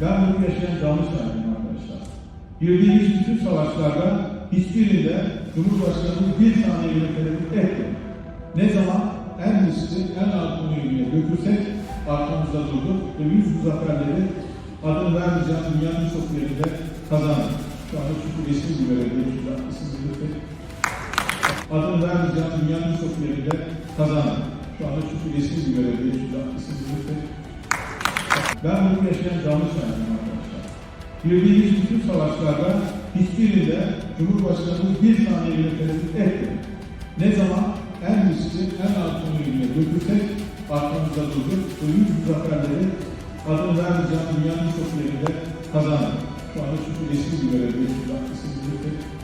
Ben bunu yaşayan canlı şahidim arkadaşlar. Girdiğimiz bütün savaşlarda hiçbirinde Cumhurbaşkanımız bir bile tereddüt etmedi. Ne zaman en riskli, en altın yönüne götürsek arkamızda durdu ve yüz zaferleri adını vermeyeceğim dünyanın birçok yerinde kazandık. Şu anda çünkü resmi bir görevdeyim. Şurada isim belirtip adını vermeyeceğim dünyanın birçok yerinde kazandık. Şu anda çünkü resmi bir görevdeyim. Şurada isim belirtip ben bunu yaşayan canlı şahidim arkadaşlar. Girdiğimiz bütün savaşlarda hiçbirinde Cumhurbaşkanımız bir saniye bile tereddüt etmedi. Ne zaman en riskli, en altın yönüne götürsek arkamızda durdu ve yüz bu zaferleri adını vermeyeceğim dünyanın birçok yerinde kazandık. Şu anda çünkü resmi bir görevdeyiz. Şurada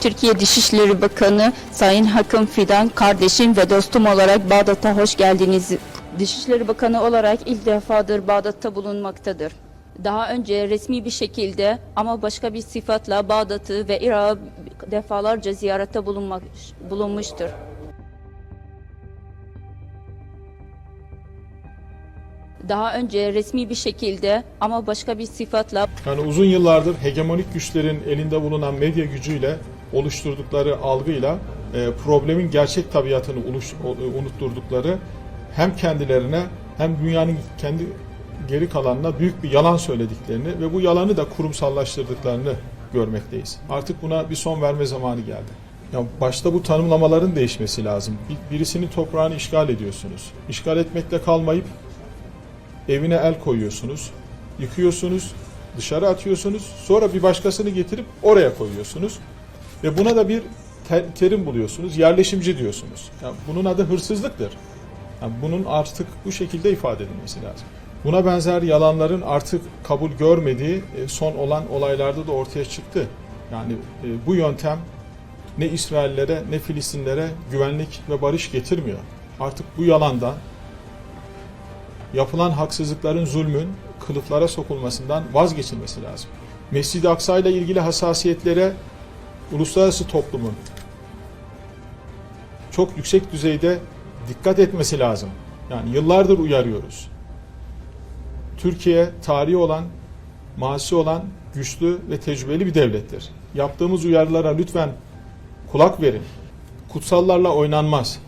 Türkiye Dışişleri Bakanı Sayın Hakkım Fidan kardeşim ve dostum olarak Bağdat'a hoş geldiniz. Dışişleri Bakanı olarak ilk defadır Bağdat'ta bulunmaktadır. Daha önce resmi bir şekilde ama başka bir sıfatla Bağdat'ı ve Irak'ı defalarca ziyarette bulunmak, bulunmuştur. Daha önce resmi bir şekilde ama başka bir sıfatla Yani uzun yıllardır hegemonik güçlerin elinde bulunan medya gücüyle oluşturdukları algıyla e, problemin gerçek tabiatını uluş- o- unutturdukları hem kendilerine hem dünyanın kendi geri kalanına büyük bir yalan söylediklerini ve bu yalanı da kurumsallaştırdıklarını görmekteyiz. Artık buna bir son verme zamanı geldi. Ya başta bu tanımlamaların değişmesi lazım. Bir- Birisinin toprağını işgal ediyorsunuz. İşgal etmekle kalmayıp evine el koyuyorsunuz, yıkıyorsunuz, dışarı atıyorsunuz, sonra bir başkasını getirip oraya koyuyorsunuz ve buna da bir te- terim buluyorsunuz, yerleşimci diyorsunuz. Yani bunun adı hırsızlıktır. Yani bunun artık bu şekilde ifade edilmesi lazım. Buna benzer yalanların artık kabul görmediği e, son olan olaylarda da ortaya çıktı. Yani e, bu yöntem ne İsraillere ne Filistinlere güvenlik ve barış getirmiyor. Artık bu yalandan yapılan haksızlıkların zulmün kılıflara sokulmasından vazgeçilmesi lazım. Mescid-i Aksa ile ilgili hassasiyetlere uluslararası toplumun çok yüksek düzeyde dikkat etmesi lazım. Yani yıllardır uyarıyoruz. Türkiye tarihi olan, masi olan, güçlü ve tecrübeli bir devlettir. Yaptığımız uyarılara lütfen kulak verin. Kutsallarla oynanmaz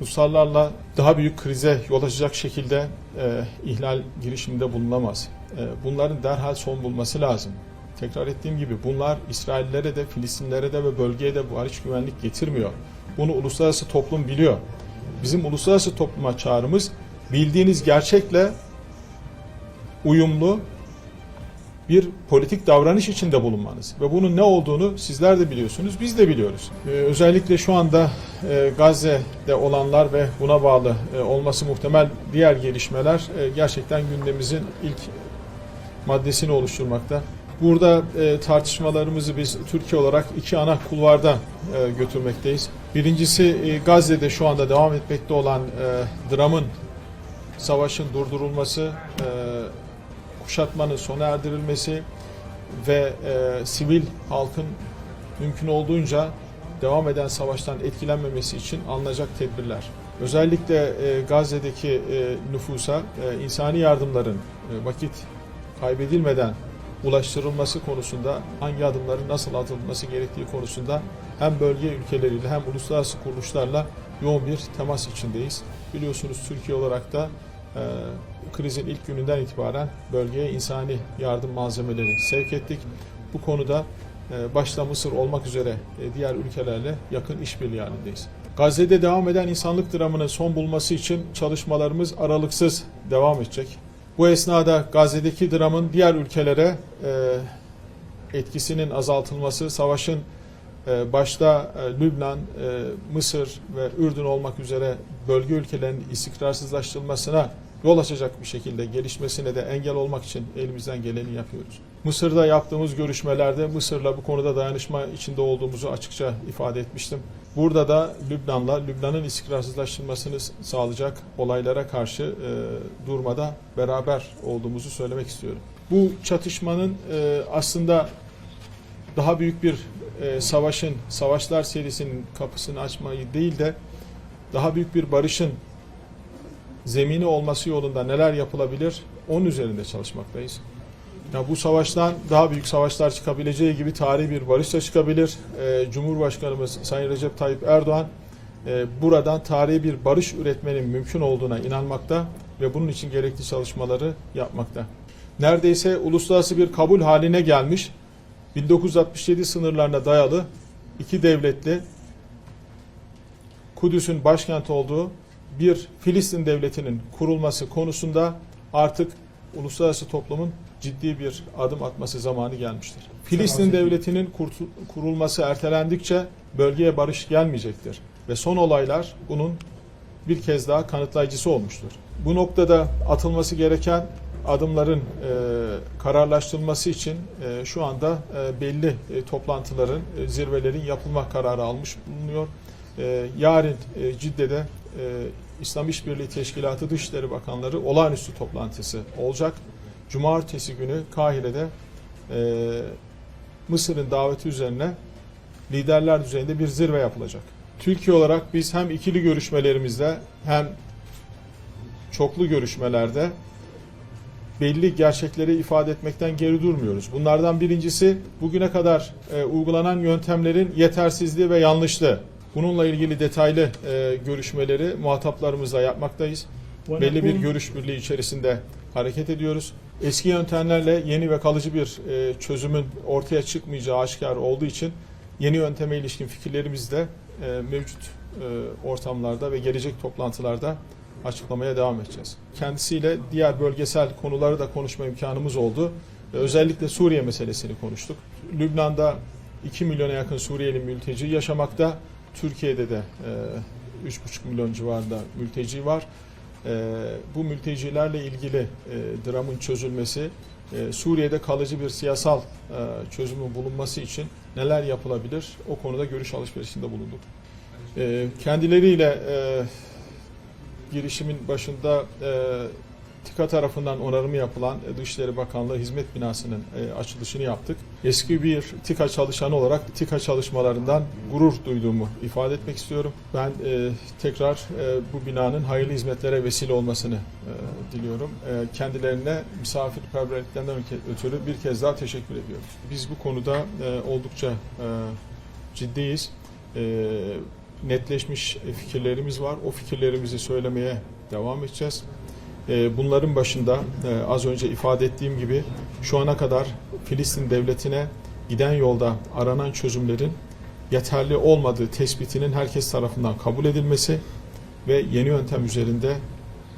kutsallarla daha büyük krize yol açacak şekilde e, ihlal girişiminde bulunamaz. E, bunların derhal son bulması lazım. Tekrar ettiğim gibi bunlar İsraillere de Filistinlere de ve bölgeye de barış güvenlik getirmiyor. Bunu uluslararası toplum biliyor. Bizim uluslararası topluma çağrımız bildiğiniz gerçekle uyumlu bir politik davranış içinde bulunmanız ve bunun ne olduğunu sizler de biliyorsunuz, biz de biliyoruz. Ee, özellikle şu anda e, Gazze'de olanlar ve buna bağlı e, olması muhtemel diğer gelişmeler e, gerçekten gündemimizin ilk maddesini oluşturmakta. Burada e, tartışmalarımızı biz Türkiye olarak iki ana kulvarda e, götürmekteyiz. Birincisi e, Gazze'de şu anda devam etmekte olan e, dramın, savaşın durdurulması, e, kuşatmanın sona erdirilmesi ve e, sivil halkın mümkün olduğunca devam eden savaştan etkilenmemesi için alınacak tedbirler. Özellikle e, Gazze'deki e, nüfusa e, insani yardımların e, vakit kaybedilmeden ulaştırılması konusunda hangi adımların nasıl atılması gerektiği konusunda hem bölge ülkeleriyle hem uluslararası kuruluşlarla yoğun bir temas içindeyiz. Biliyorsunuz Türkiye olarak da krizin ilk gününden itibaren bölgeye insani yardım malzemeleri sevk ettik. Bu konuda e, başta Mısır olmak üzere e, diğer ülkelerle yakın işbirliği halindeyiz. Gazze'de devam eden insanlık dramının son bulması için çalışmalarımız aralıksız devam edecek. Bu esnada Gazze'deki dramın diğer ülkelere e, etkisinin azaltılması, savaşın başta e, Lübnan, e, Mısır ve Ürdün olmak üzere bölge ülkelerinin istikrarsızlaştırılmasına yol açacak bir şekilde gelişmesine de engel olmak için elimizden geleni yapıyoruz. Mısır'da yaptığımız görüşmelerde Mısır'la bu konuda dayanışma içinde olduğumuzu açıkça ifade etmiştim. Burada da Lübnan'la Lübnan'ın istikrarsızlaştırmasını sağlayacak olaylara karşı e, durmada beraber olduğumuzu söylemek istiyorum. Bu çatışmanın e, aslında daha büyük bir e, savaşın, savaşlar serisinin kapısını açmayı değil de daha büyük bir barışın zemini olması yolunda neler yapılabilir onun üzerinde çalışmaktayız. Ya bu savaştan daha büyük savaşlar çıkabileceği gibi tarihi bir barış da çıkabilir. Ee, Cumhurbaşkanımız Sayın Recep Tayyip Erdoğan e, buradan tarihi bir barış üretmenin mümkün olduğuna inanmakta ve bunun için gerekli çalışmaları yapmakta. Neredeyse uluslararası bir kabul haline gelmiş 1967 sınırlarına dayalı iki devletli Kudüs'ün başkent olduğu bir Filistin devletinin kurulması konusunda artık uluslararası toplumun ciddi bir adım atması zamanı gelmiştir. Filistin devletinin kurulması ertelendikçe bölgeye barış gelmeyecektir ve son olaylar bunun bir kez daha kanıtlayıcısı olmuştur. Bu noktada atılması gereken adımların e, kararlaştırılması için e, şu anda e, belli e, toplantıların, e, zirvelerin yapılma kararı almış bulunuyor. E, yarın e, Cidde'de e, İslam İşbirliği Teşkilatı Dışişleri Bakanları olağanüstü toplantısı olacak. Cumartesi günü Kahire'de e, Mısır'ın daveti üzerine liderler düzeyinde bir zirve yapılacak. Türkiye olarak biz hem ikili görüşmelerimizde hem çoklu görüşmelerde belli gerçekleri ifade etmekten geri durmuyoruz. Bunlardan birincisi bugüne kadar e, uygulanan yöntemlerin yetersizliği ve yanlışlığı. Bununla ilgili detaylı e, görüşmeleri muhataplarımızla yapmaktayız. Belli bir görüş birliği içerisinde hareket ediyoruz. Eski yöntemlerle yeni ve kalıcı bir e, çözümün ortaya çıkmayacağı aşikar olduğu için yeni yönteme ilişkin fikirlerimizi de e, mevcut e, ortamlarda ve gelecek toplantılarda açıklamaya devam edeceğiz. Kendisiyle diğer bölgesel konuları da konuşma imkanımız oldu. Ve Özellikle Suriye meselesini konuştuk. Lübnan'da 2 milyona yakın Suriyeli mülteci yaşamakta. Türkiye'de de e, 3,5 milyon civarında mülteci var. E, bu mültecilerle ilgili e, dramın çözülmesi, e, Suriye'de kalıcı bir siyasal e, çözümün bulunması için neler yapılabilir? O konuda görüş alışverişinde bulunduk. E, kendileriyle e, girişimin başında e, TİKA tarafından onarımı yapılan e, Dışişleri Bakanlığı Hizmet Binası'nın e, açılışını yaptık. Eski bir TİKA çalışanı olarak TİKA çalışmalarından gurur duyduğumu ifade etmek istiyorum. Ben e, tekrar e, bu binanın hayırlı hizmetlere vesile olmasını e, diliyorum. E, kendilerine misafirperverliklerinden ötürü bir kez daha teşekkür ediyorum. Biz bu konuda e, oldukça e, ciddiyiz. E, netleşmiş fikirlerimiz var. O fikirlerimizi söylemeye devam edeceğiz. E, Bunların başında e, az önce ifade ettiğim gibi şu ana kadar Filistin devletine giden yolda aranan çözümlerin yeterli olmadığı tespitinin herkes tarafından kabul edilmesi ve yeni yöntem üzerinde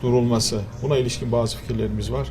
durulması. Buna ilişkin bazı fikirlerimiz var.